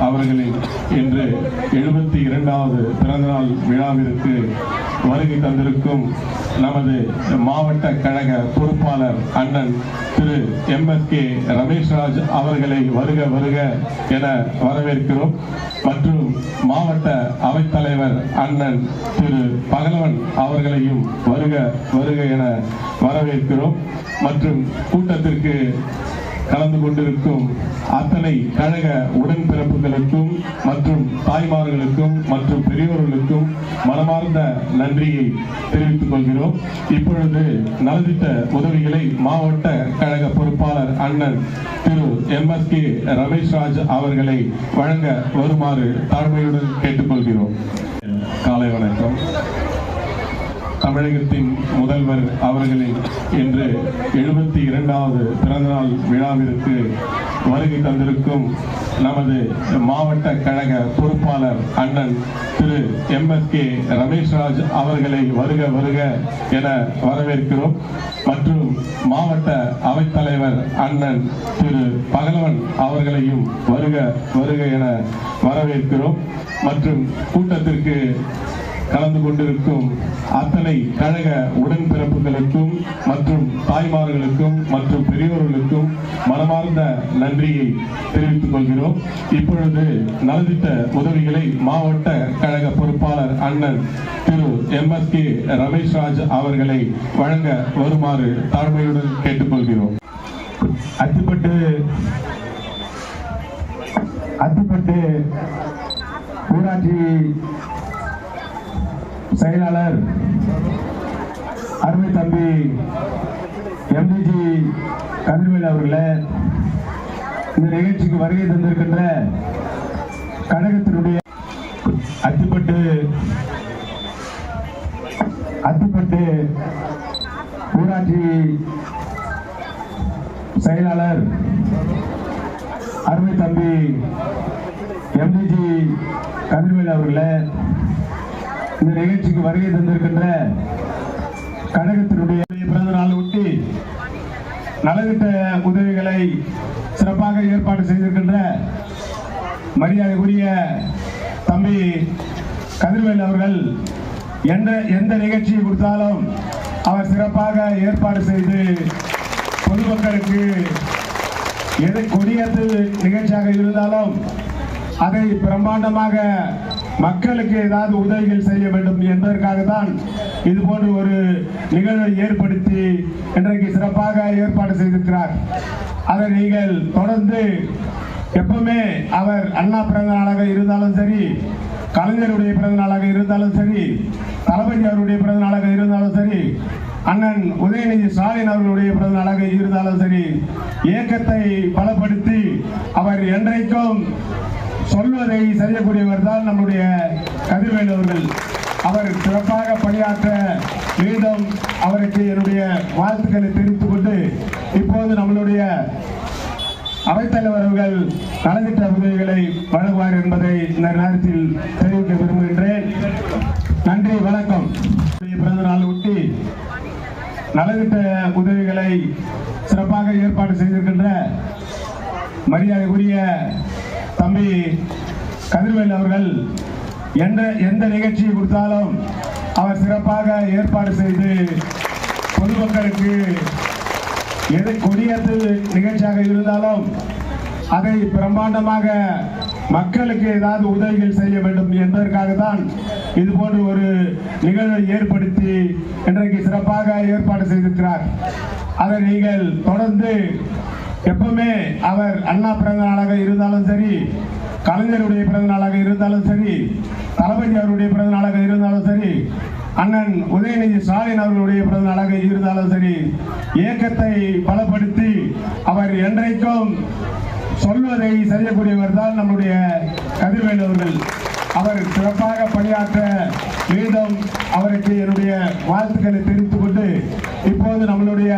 அவர்களின் இன்று எழுபத்தி இரண்டாவது பிறந்தநாள் விழாவிற்கு வருகை தந்திருக்கும் நமது மாவட்ட கழக பொறுப்பாளர் அண்ணன் Thiru M S K Rameshraj அவர்களை வருக வருக என வரவேற்கிறோம். மற்றும் மாவட்ட அவைத்தலைவர் அண்ணன் திரு பகலவன் அவர்களையும் வருக வருக என வரவேற்கிறோம். மற்றும் கூட்டத்திற்கு கலந்து கொண்டிருக்கும் அத்தனை கழக உடன்பிறப்புகளுக்கும் மற்றும் தாய்மார்களுக்கும் மற்றும் பெரியோர்களுக்கும் மனமார்ந்த நன்றியை தெரிவித்துக் கொள்கிறோம். இப்பொழுது நலத்திட்ட உதவிகளை மாவட்ட கழக பொறுப்பாளர் அண்ணன் Thiru M S K Rameshraj அவர்களை வழங்க வருமாறு தாழ்மையுடன் கேட்டுக்கொள்கிறோம். தமிழகத்தின் முதல்வர் அவர்களின் இன்று எழுபத்தி இரண்டாவது பிறந்தநாள் விழாவிற்கு வருகை தந்திருக்கும் நமது மாவட்ட கழக பொறுப்பாளர் அண்ணன் Thiru M S K Rameshraj அவர்களை வருக வருக என வரவேற்கிறோம். மற்றும் மாவட்ட அவைத்தலைவர் அண்ணன் திரு பகலவன் அவர்களையும் வருக வருக என வரவேற்கிறோம். மற்றும் கூட்டத்திற்கு கலந்து கொண்டிருக்கும் அத்தனை கழக உடன்பிறப்புகளுக்கும் மற்றும் தாய்மார்களுக்கும் மற்றும் பெரியோர்களுக்கும் மனமார்ந்த நன்றியை தெரிவித்துக் கொள்கிறோம். இப்பொழுது நலத்திட்ட உதவிகளை மாவட்ட கழக பொறுப்பாளர் அண்ணன் Thiru M S K Rameshraj அவர்களை வழங்க வருமாறு தாழ்மையுடன் கேட்டுக்கொள்கிறோம். அத்துப்பட்டு அத்துப்பட்டு ஊராட்சி செயலாளர் அருமை தம்பி எம்டிஜி கதிர்வேல் அவர்களே இந்த நிகழ்ச்சிக்கு வருகை தந்திருக்கின்ற கழகத்தினுடைய அத்திப்பட்டு அத்திப்பட்டு ஊராட்சி செயலாளர் அருமை தம்பி எம்டிஜி கதிர்வேல் அவர்களே இந்த நிகழ்ச்சிக்கு வருகை தந்திருக்கின்ற கழகத்தினுடைய பிறந்த நாள் ஒட்டி நலத்திட்ட உதவிகளை சிறப்பாக ஏற்பாடு செய்திருக்கின்ற மரியாதைக்குரிய தம்பி கதிர்வேல் அவர்கள் எந்த எந்த நிகழ்ச்சியை கொடுத்தாலும் அவர் சிறப்பாக ஏற்பாடு செய்து பொதுமக்களுக்கு எதை கொடியேற்று நிகழ்ச்சியாக இருந்தாலும் அதை பிரம்மாண்டமாக மக்களுக்கு ஏதாவது உதவிகள் செய்ய வேண்டும் என்பதற்காக தான் இது போன்ற ஒரு நிகழ்வை ஏற்படுத்தி இன்றைக்கு சிறப்பாக ஏற்பாடு செய்திருக்கிறார். அதை நீங்கள் தொடர்ந்து எப்பவுமே அவர் அண்ணா பிறந்த நாளாக இருந்தாலும் சரி கலைஞருடைய பிறந்த நாளாக இருந்தாலும் சரி தளபதி அவருடைய பிறந்த நாளாக இருந்தாலும் சரி அண்ணன் உதயநிதி ஸ்டாலின் அவர்களுடைய பிறந்த நாளாக இருந்தாலும் சரி இயக்கத்தை பலப்படுத்தி அவர் என்றைக்கும் சொல்வதை செய்யக்கூடியவர் தான் நம்முடைய கதிர்வேல் அவர்கள். அவர் சிறப்பாக பணியாற்ற மீண்டும் அவருக்கு என்னுடைய வாழ்த்துக்களை தெரிவித்துக் கொண்டு இப்போது நம்மளுடைய அவைத்தலைவர் அவர்கள் நலத்திட்ட உதவிகளை வழங்குவார் என்பதை இந்த நேரத்தில் தெரிவிக்க விரும்புகின்றேன். நன்றி வணக்கம். பிறந்த நாள் ஒட்டி நலத்திட்ட உதவிகளை சிறப்பாக ஏற்பாடு செய்திருக்கின்ற மரியாதைக்குரிய தம்பி கதிர்வேல் அவர்கள் எந்த எந்த நிகழ்ச்சியை கொடுத்தாலும் அவர் சிறப்பாக ஏற்பாடு செய்து பொதுமக்களுக்கு எது கொடியேற்று நிகழ்ச்சியாக இருந்தாலும் அதை பிரம்மாண்டமாக மக்களுக்கு ஏதாவது உதவிகள் செய்ய வேண்டும் என்பதற்காக தான் இது போன்ற ஒரு நிகழ்வை ஏற்படுத்தி இன்றைக்கு சிறப்பாக ஏற்பாடு செய்திருக்கிறார். அதை நீங்கள் தொடர்ந்து எப்பவுமே அவர் அண்ணா பிறந்த நாளாக இருந்தாலும் சரி கலைஞருடைய பிறந்த நாளாக இருந்தாலும் சரி தளபதி அவருடைய பிறந்த நாளாக இருந்தாலும் சரி அண்ணன் உதயநிதி ஸ்டாலின் அவர்களுடைய பிறந்த நாளாக இருந்தாலும் சரி இயக்கத்தை பலப்படுத்தி அவர் என்றைக்கும் சொல்வதை செய்யக்கூடியவர் தான் நம்முடைய கதிர்வேல் அவர்கள். அவர் சிறப்பாக பணியாற்ற மீண்டும் அவருக்கு என்னுடைய வாழ்த்துக்களை தெரிவித்துக் கொண்டு இப்போது நம்மளுடைய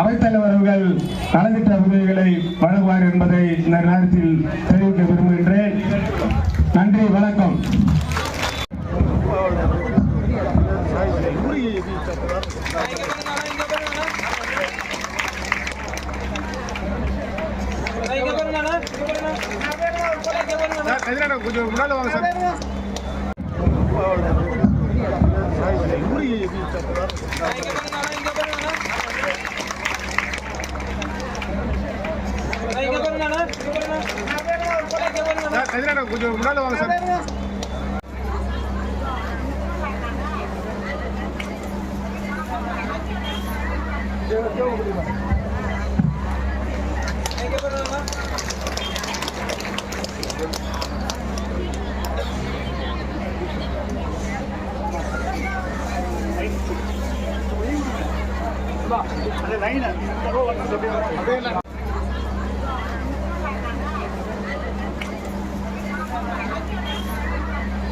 அவைத்தலைவர்கள் நலத்திட்ட உதவிகளை வழங்குவார் என்பதை இந்த நேரத்தில் தெரிவிக்க விரும்புகின்றேன். நன்றி வணக்கம். கொஞ்சம் முன்னால வாங்க சார் சார் கதிரான கொஞ்சம் முன்னால வாங்க சார்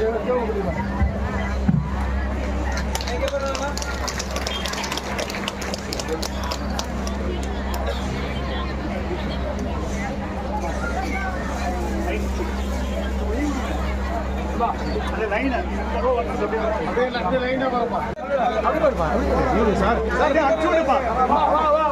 தான் இருக்காங்க ஆமா இருமா இருமா சார் அடிச்சு விடுப்பா வா வா வா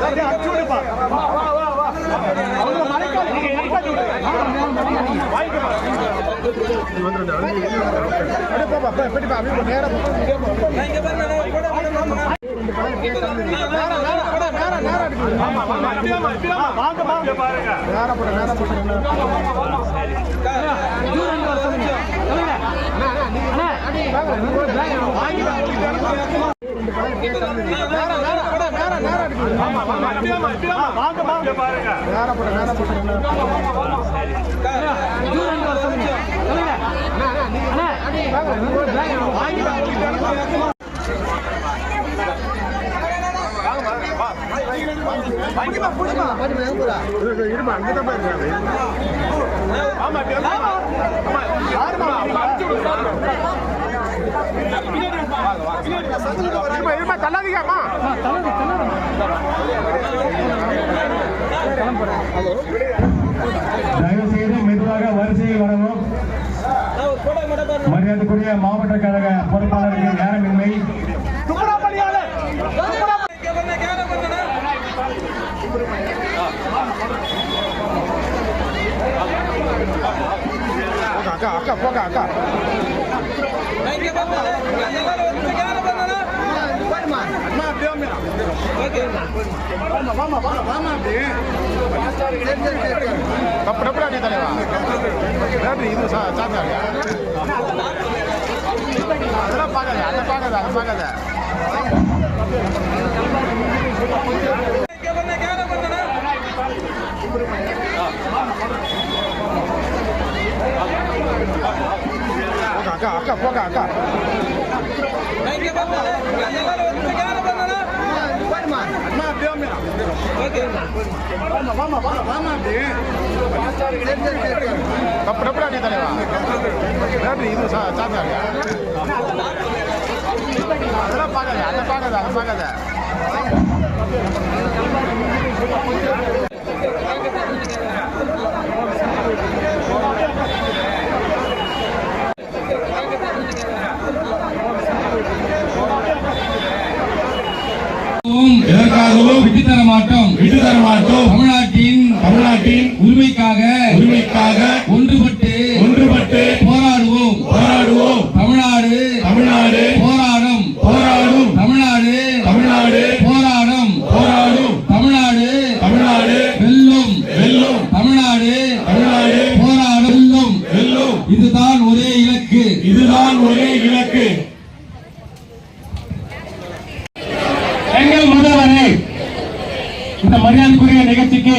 மரியாதைக்குரிய மாவட்ட கழக பொறுப்பாளருக்கு நேரமின்மை அப்படியே டப்பு டப்பு அடி தலைவா எப்படி இது சா சாத்தாரு அதெல்லாம் பார்க்காத அதை தயவு செய்து மெதுவாக வரிசையில் வரவும் மரியாதைக்குரிய மாவட்ட கழக அம்மா நேரமின்மை அக்கா அக்கா வாமா அக்கா. அதெல்லாம் டப்பு அதை அடி அதை எப்படி இது சா சாத்தாரு அதெல்லாம் பார்க்காத அதை பார்க்காத அதை பார்க்காத. எதற்காகவும் விட்டு தர மாட்டோம் விட்டு தர மாட்டோம் தமிழ்நாட்டின் தமிழ்நாட்டின் உரிமைக்காக உரிமைக்காக இந்த மரியாதைக்குரிய நிகழ்ச்சிக்கு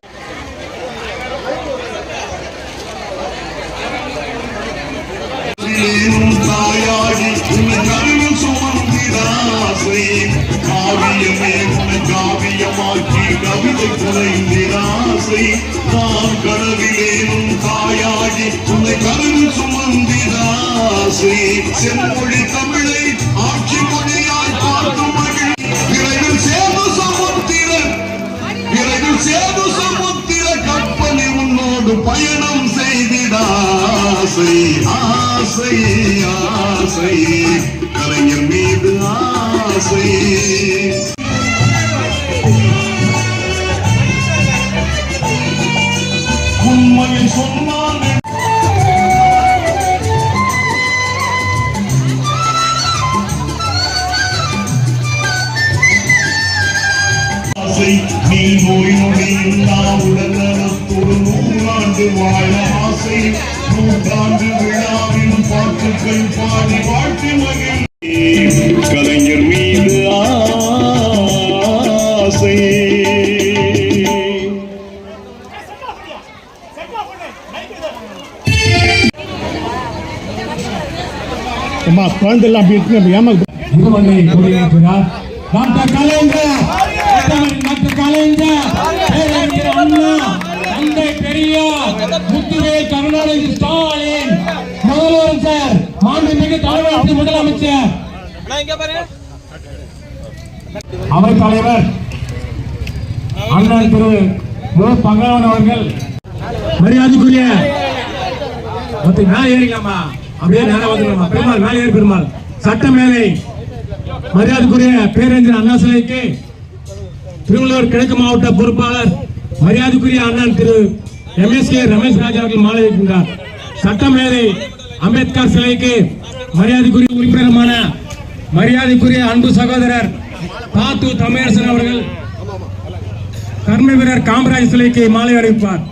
காவியமாக்கி கவிதை குறைந்திராசை நான் கனவிலேனும் தாயாகி உன்னை கருவில் சுமந்திராசை செம்மொழி தமிழை ஆட்சி மொழியாய் பார்த்து மகிழ் விரைவில் சேது சமுத்திரன் விரைவில் சேது சமுத்திர கப்பலில் உன்னோடு பயணம் செய்திட ஆசை ஆசை ஆசை. கலைஞர் மீது ஆசை. ஆசை நீ நோய் நொடி இல்லா உடல் நலத்தோடு நூறாண்டு வாழ ஆசை. நூற்றாண்டு விழாவின் பாட்டுக்கள் பாடி வாழ்த்தி மகிழ் கலைஞர் மீது ஆசை. அம்மா குழந்தை எல்லாம் அப்படி இருக்கு ஏமா டாக்டர் கலைஞர். டாக்டர் கலைஞர் பேரறிஞர் அண்ணா தந்தை பெரியார் முத்துவேல் கருணாநிதி ஸ்டாலின் முதலமைச்சர் மாண்புமிகு முதலமைச்சர். அவை தலைவர் அண்ணன் திரு மு. பகவான் அவர்கள் மரியாதைக்குரிய மேலே ஏறிக்கலாமா? அப்படியே நேரம் வந்துடலாமா? பெருமாள் மேலே ஏறி பெருமாள். சட்ட மேலே மரியாதைக்குரிய பேரறிஞர் அண்ணா சிலைக்கு திருவள்ளூர் கிழக்கு மாவட்ட பொறுப்பாளர் மரியாதைக்குரிய அண்ணன் திரு எம்எஸ்கே ரமேஷ் ராஜ் அவர்கள் மாலை வைக்கின்றார் சட்டமேதை அம்பேத்கர் சிலைக்கு மரியாதைக்குரிய உறுப்பினருமான மரியாதைக்குரிய அன்பு சகோதரர் தாத்து தமிழரசன் அவர்கள் கர்ம வீரர் காமராஜ் சிலைக்கு மாலை அணிவிப்பார்.